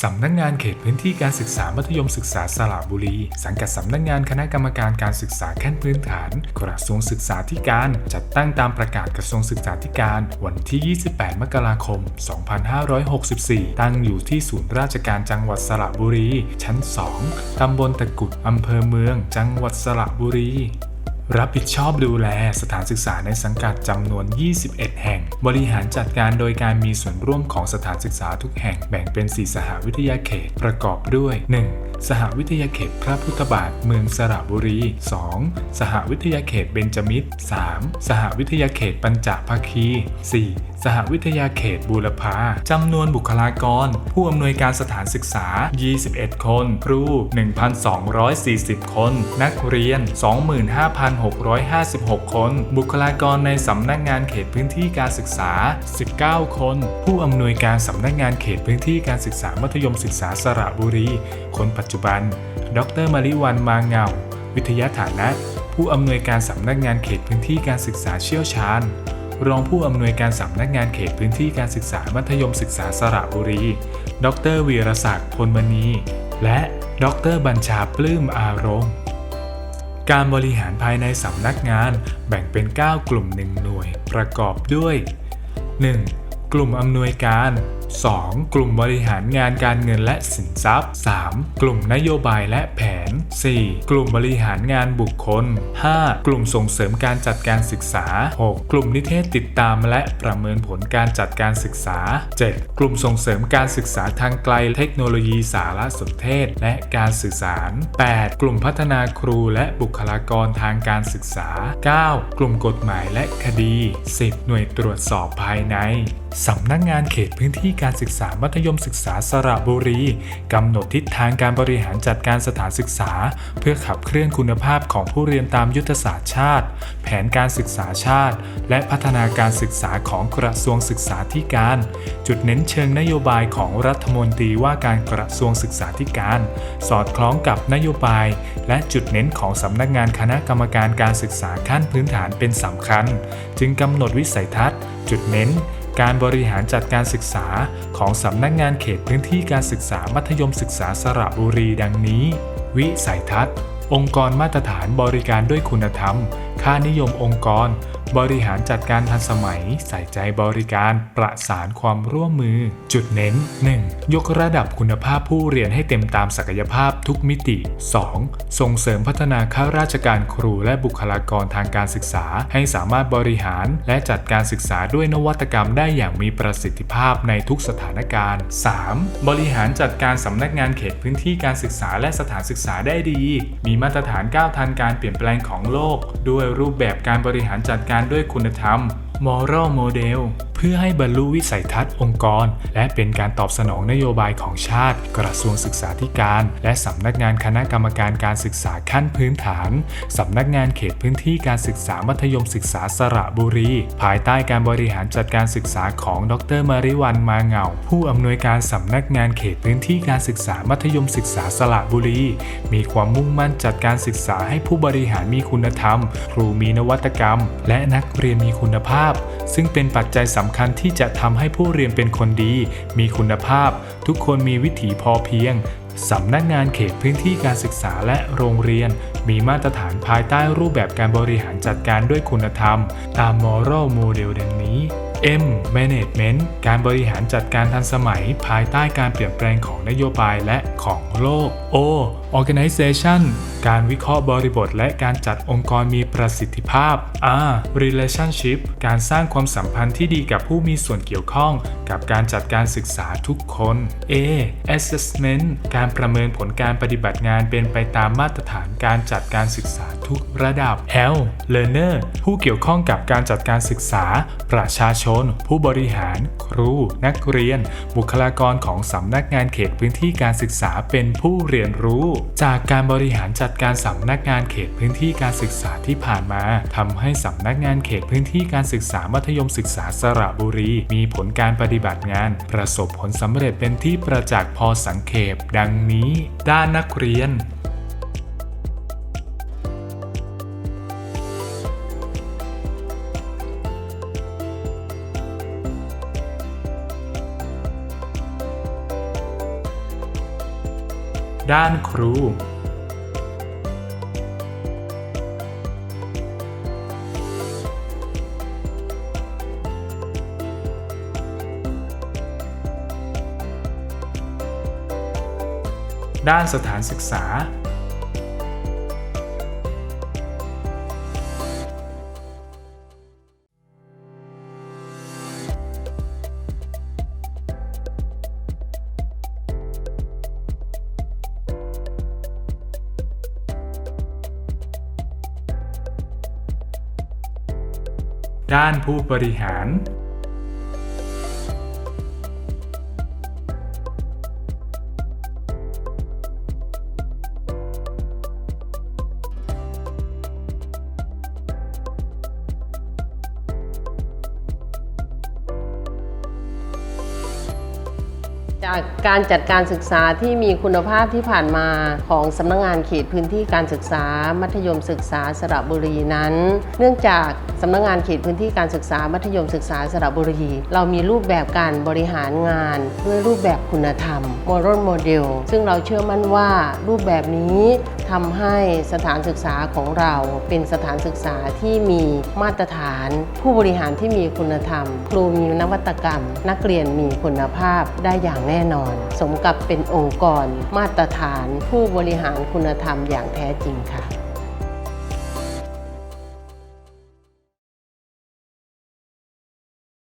สำนักงานเขตพื้นที่การศึกษามัธยมศึกษาสระบุรี สังกัดสำนักงานคณะกรรมการการศึกษาขั้นพื้นฐาน กระทรวงศึกษาธิการ จัดตั้งตามประกาศกระทรวงศึกษาธิการ วันที่ 28 มกราคม 2564 ตั้งอยู่ที่ศูนย์ราชการจังหวัดสระบุรี ชั้น 2 ตำบลตะกุดอำเภอเมือง จังหวัดสระบุรี รับผิดชอบดูแลสถานศึกษาในสังกัดจำนวน 21 แห่ง บริหารจัดการโดยการมีส่วนร่วมของสถานศึกษาทุกแห่งแบ่งเป็น 4 สหวิทยาเขตประกอบด้วย 1. สหวิทยาเขตพระพุทธบาทเมืองสระบุรี 2. สหวิทยาเขตเบญจมิตร 3. สหวิทยาเขตปัญจภคี 4. สหวิทยาเขตบูรพาจำนวนบุคลากร ผู้อำนวยการสถานศึกษา 21 คน ครู 1,240 คน นักเรียน 25,656 คน บุคลากรในสำนักงานเขตพื้นที่การศึกษา 19 คน ผู้อำนวยการสำนักงานเขตพื้นที่การศึกษามัธยมศึกษาสระบุรี คนปัจจุบัน ดรมาริวันมาเงา วิทยาฐานะ ผู้อำนวยการสำนักงานเขตพื้นที่การศึกษาเชี่ยวชาญ รองผู้อำนวยการสำนักงานเขตพื้นที่การศึกษามัธยมศึกษาสระบุรี ดรวีรศักดิ์พลมณี และดรบัญชาปลื้มอารมณ์การบริหารภายในสำนักงานแบ่งเป็น 9 กลุ่ม 1 หน่วย ประกอบด้วย 1. กลุ่มอำนวยการ 2. กลุ่มบริหารงานการเงินและสินทรัพย์ 3. กลุ่มนโยบายและแผน 4. กลุ่มบริหารงานบุคคล 5. กลุ่มส่งเสริมการจัดการศึกษา 6. กลุ่มนิเทศติดตามและประเมินผลการจัดการศึกษา 7. กลุ่มส่งเสริมการศึกษาทางไกลเทคโนโลยีสารสนเทศและการสื่อสาร 8. กลุ่มพัฒนาครูและบุคลากรทางการศึกษา 9. กลุ่มกฎหมายและคดี 10. หน่วยตรวจสอบภายในสำนักงานเขตพื้นที่การศึกษามัธยมศึกษาสระบุรีกำหนดทิศทางการบริหารจัดการสถานศึกษา เพื่อขับเคลื่อนคุณภาพของผู้เรียนตามยุทธศาสตร์ชาติ แผนการศึกษาชาติ และพัฒนาการศึกษาของกระทรวงศึกษาธิการ จุดเน้นเชิงนโยบายของรัฐมนตรีว่าการกระทรวงศึกษาธิการ สอดคล้องกับนโยบาย และจุดเน้นของสำนักงานคณะกรรมการการศึกษาขั้นพื้นฐานเป็นสำคัญ จึงกำหนดวิสัยทัศน์ จุดเน้น การบริหารจัดการศึกษาของสำนักงานเขตพื้นที่การศึกษามัธยมศึกษาสระบุรีดังนี้ วิสัยทัศน์ องค์กรมาตรฐานบริการด้วยคุณธรรม ค่านิยมองค์กร บริหารจัดการทันสมัย ใส่ใจบริการประสานความร่วมมือ จุดเน้น 1. ยกระดับคุณภาพผู้เรียนให้เต็มตามศักยภาพทุกมิติ 2. ส่งเสริมพัฒนาข้าราชการครูและบุคลากรทางการศึกษา ให้สามารถบริหารและจัดการศึกษาด้วยนวัตกรรมได้อย่างมีประสิทธิภาพในทุกสถานการณ์ 3. บริหารจัดการสำนักงานเขตพื้นที่การศึกษาและสถานศึกษาได้ดี มีมาตรฐานก้าวทันการเปลี่ยนแปลงของโลก ด้วยรูปแบบการบริหารจัดการด้วยคุณธรรม moral model เพื่อให้บรรลุวิสัยทัศน์องค์กร และเป็นการตอบสนองนโยบายของชาติ กระทรวงศึกษาธิการ และสำนักงานคณะกรรมการการศึกษาขั้นพื้นฐานสำนักงานเขตพื้นที่การศึกษามัธยมศึกษาสระบุรี ภายใต้การบริหารจัดการศึกษาของดรมาริวันมาเงา ผู้อำนวยการสำนักงานเขตพื้นที่การศึกษามัธยมศึกษาสระบุรี มีความมุ่งมั่นจัดการศึกษาให้ผู้บริหารมีคุณธรรม ครูมีนวัตกรรม และนักเรียนมีคุณภาพซึ่งเป็นปัจจัยสำคัญที่จะทำให้ผู้เรียนเป็นคนดี มีคุณภาพ ทุกคนมีวิถีพอเพียงสำนักงานเขตพื้นที่การศึกษาและโรงเรียน มีมาตรฐานภายใต้รูปแบบการบริหารจัดการด้วยคุณธรรม ตาม Moral Model ดังนี้ M Management การบริหารจัดการทันสมัย ภายใต้การเปลี่ยนแปลงของนโยบายและของโลก O Organization การวิเคราะห์บริบทและการจัดองค์กรมีประสิทธิภาพ R Relationship การสร้างความสัมพันธ์ที่ดีกับผู้มีส่วนเกี่ยวข้อง กับการจัดการศึกษาทุกคน A Assessment การประเมินผลการปฏิบัติงานเป็นไปตามมาตรฐานการจัดการศึกษาทุกระดับ L Learner ผู้เกี่ยวข้องกับการจัดการศึกษา ประชาชน ผู้บริหาร ครู นักเรียน บุคลากรของสำนักงานเขตพื้นที่การศึกษาเป็นผู้เรียนรู้จากการบริหารจัดการสำนักงานเขตพื้นที่การศึกษาที่ผ่านมาทำให้สำนักงานเขตพื้นที่การศึกษามัธยมศึกษาสระบุรี มีผลการปฏิบัติงาน ประสบผลสำเร็จเป็นที่ประจักษ์พอสังเขปดังนี้ ด้านนักเรียน ด้านครู ด้านสถานศึกษา ด้านผู้บริหาร จากการจัดการศึกษาที่มีคุณภาพที่ผ่านมาของสำนักงงานเขตพื้นที่การศึกษา มัธยมศึกษาสระบุรีนั้น เนื่องจากสำนักงงานเขตพื้นที่การศึกษา มัธยมศึกษาสระบุรี เรามีรูปแบบการบริหารงาน ด้วยรูปแบบคุณธรรม moral model ซึ่งเราเชื่อมั่นว่ารูปแบบนี้ทำให้สถานศึกษาของเราเป็นสถานศึกษาที่มีมาตรฐาน ผู้บริหารที่มีคุณธรรม ครูมีนวัตกรรม นักเรียนมีคุณภาพได้อย่างแน่นอน สมกับเป็นองค์กรมาตรฐานผู้บริหารคุณธรรมอย่างแท้จริงค่ะ